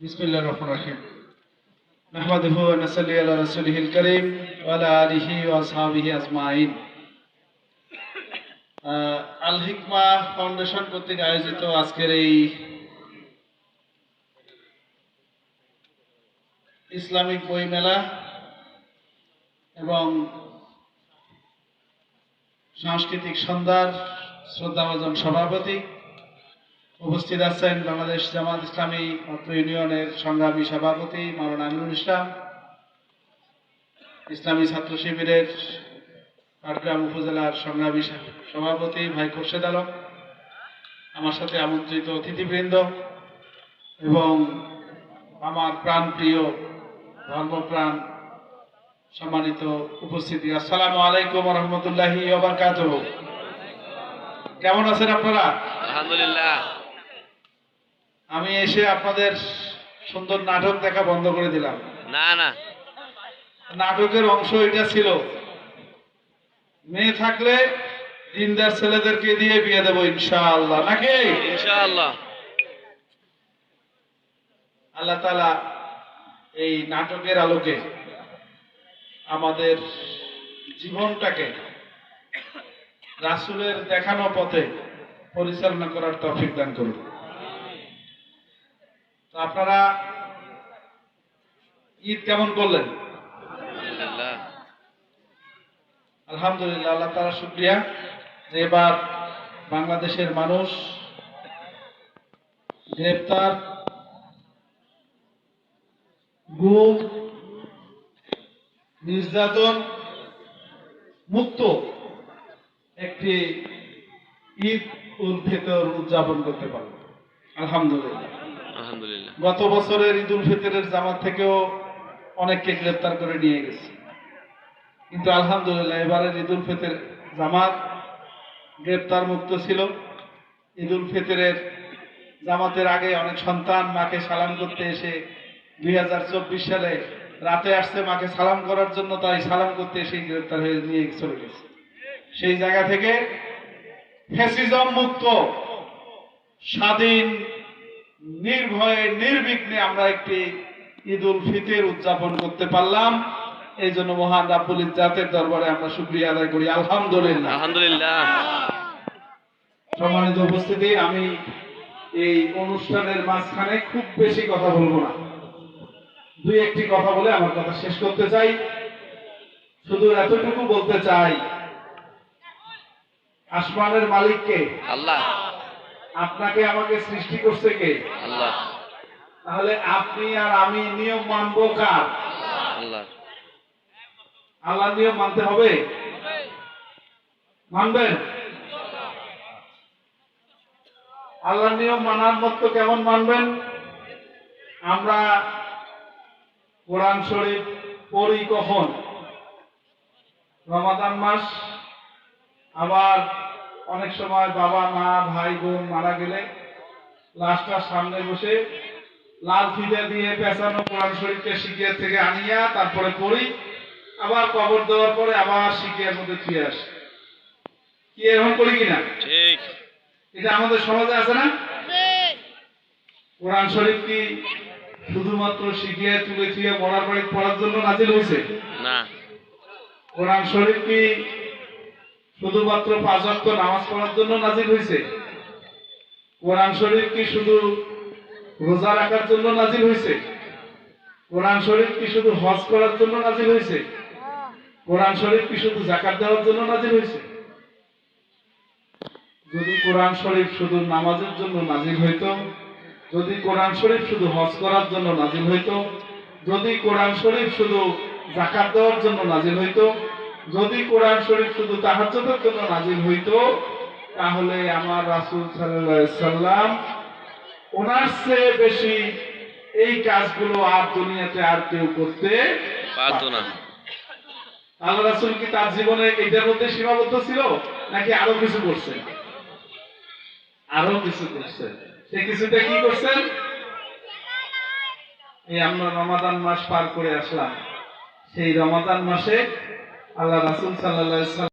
بسم الله الرحمن الرحيم نحمده ونصلي على رسوله الكريم وعلى আলা আলিহি ওয়া আল হিকমা ফাউন্ডেশন কর্তৃক আয়োজিত আজকের এই ইসলামিক বই মেলা এবং সাংস্কৃতিক সন্ধ্যার শ্রদ্ধাভাজন সভাপতি উপস্থিত আছেন বাংলাদেশ জামাত ইসলামী অত্র ইউনিয়নের সংগ্রামী সভাপতি মাওলানা আমিনুল ইসলাম, ইসলামী ছাত্র শিবিরের পাটগ্রাম উপজেলার সংগ্রামী সভাপতি ভাই খোরশেদ আলম, আমার সাথে আমন্ত্রিত অতিথিবৃন্দ এবং আমার প্রাণ প্রিয় ধর্মপ্রাণ সম্মানিত উপস্থিতি। আসসালামু আলাইকুম রহমতুল্লাহি কেমন আছেন আপনারা? আলহামদুলিল্লাহ। আমি এসে আপনাদের সুন্দর নাটক দেখা বন্ধ করে দিলাম। না না। নাটকের অংশ এটা ছিল। মেয়ে থাকলে দিনদার ছেলেদেরকে দিয়ে বিয়ে দেবো ইনশাআল্লাহ। নাকি? ইনশাআল্লাহ। আল্লাহ তালা এই নাটকের আলোকে আমাদের জীবনটাকে রাসুলের দেখানো পথে পরিচালনা করার তৌফিক দান করুন। তো আপনারা ঈদ কেমন করলেন? আলহামদুলিল্লাহ। আল্লাহ তালা শুক্রিয়া। যে এবার বাংলাদেশের মানুষ গ্রেপ্তার গুম নির্যাতন মুক্ত একটি ঈদ উল ফিতর উদযাপন করতে পারবে। আলহামদুলিল্লাহ। আলহামদুলিল্লাহ। গত বছরের ঈদ উল ফিতরের জামাত থেকেও অনেককে গ্রেপ্তার করে নিয়ে গেছে। কিন্তু আলহামদুলিল্লাহ, এবারের ঈদ উল ফিতর জামাত গ্রেপ্তার মুক্ত ছিল। ঈদ উল ফিতরের জামাতের আগে অনেক সন্তান মাকে সালাম করতে এসে দুই হাজার চব্বিশ সালে রাতে আসছে মাকে সালাম করার জন্য, তাই সালাম করতে এসে গ্রেপ্তার হয়ে নিয়ে চলে গেছে। সেই জায়গা থেকে ফ্যাসিজম মুক্ত, স্বাধীন নির্ভয়ে নির্বিঘ্নে আমরা একটি ঈদ উল ফিতর উদযাপন করতে পারলাম। এই জন্য মহান রাব্বুল ইজ্জাতের দরবারে আমরা শুকরিয়া আদায় করি। আলহামদুলিল্লাহ। আলহামদুলিল্লাহ। সম্মানিত উপস্থিতি আমি এই অনুষ্ঠানের মাঝখানে খুব বেশি কথা বলব না। দুই একটি কথা বলে আমার কথা শেষ করতে চাই। শুধু এতটুকু বলতে চাই আসমানের মালিককে আল্লাহ। আপনাকে আমাকে সৃষ্টি করছে কে? আল্লাহ। তাহলে আপনি আর আমি নিয়ম মানবো কার? আল্লাহ। আল্লাহ নিয়ম মানতে হবে? মানবেন? আল্লাহ নিয়ম মানার মতো কেমন মানবেন? আমরা কোরআন শরীফ পড়ি কখন? রমাদান মাস আবার অনেক সময় বাবা মা ভাই বোন মারা গেলে লাশটার সামনে বসে লাল ফিদা দিয়ে পেঁচানো কোরআন শরীফকে শিখিয়ে থেকে আনিয়া তারপরে পড়ি আবার কবর দেওয়ার পরে আবার শিখিয়ার মধ্যে ফিরে আসি। কি এরকম করি কিনা? ঠিক। এটা আমাদের সমাজে আছে না? কোরআন শরীফ কি শুধুমাত্র শিখিয়ে তুলে থুয়ে মরার বাড়ি পড়ার জন্য নাজিল হয়েছে না। কোরআন শরীফ কি শুধুমাত্র পাঁচ ওয়াক্ত নামাজ পড়ার জন্য নাজিল হয়েছে। কোরআন শরীফ কি শুধু রোজা রাখার জন্য নাজিল হয়েছে? কোরআন শরীফ কি শুধু হজ করার জন্য নাজিল হয়েছে? কোরআন শরীফ কি শুধু জাকাত দেওয়ার জন্য নাজিল হয়েছে? যদি কোরআন শরীফ শুধু নামাজের জন্য নাজিল হইত, যদি কোরআন শরীফ শুধু হজ করার জন্য নাজিল হইত, যদি কোরআন শরীফ শুধু জাকাত দেওয়ার জন্য নাজিল হইতো যদি কোরআন শরীফ শুধু তাহাজ্জুদের জন্য নাজিল হইতো তাহলে আমার রাসূল সাল্লাল্লাহু আলাইহি সাল্লাম ওনার চেয়ে বেশি এই কাজগুলো আর দুনিয়াতে আর কেউ করতে পারতো না। আল্লাহ রাসূল কি তার জীবনে এটার মধ্যে সীমাবদ্ধ ছিল নাকি আরও কিছু করছেন আরও কিছু করছেন সে কিছুটা কি করছেন এই আমরা রমাদান মাস পার করে আসলাম। সেই রমাদান মাসে আল্লাহ রাসুল আলাইহি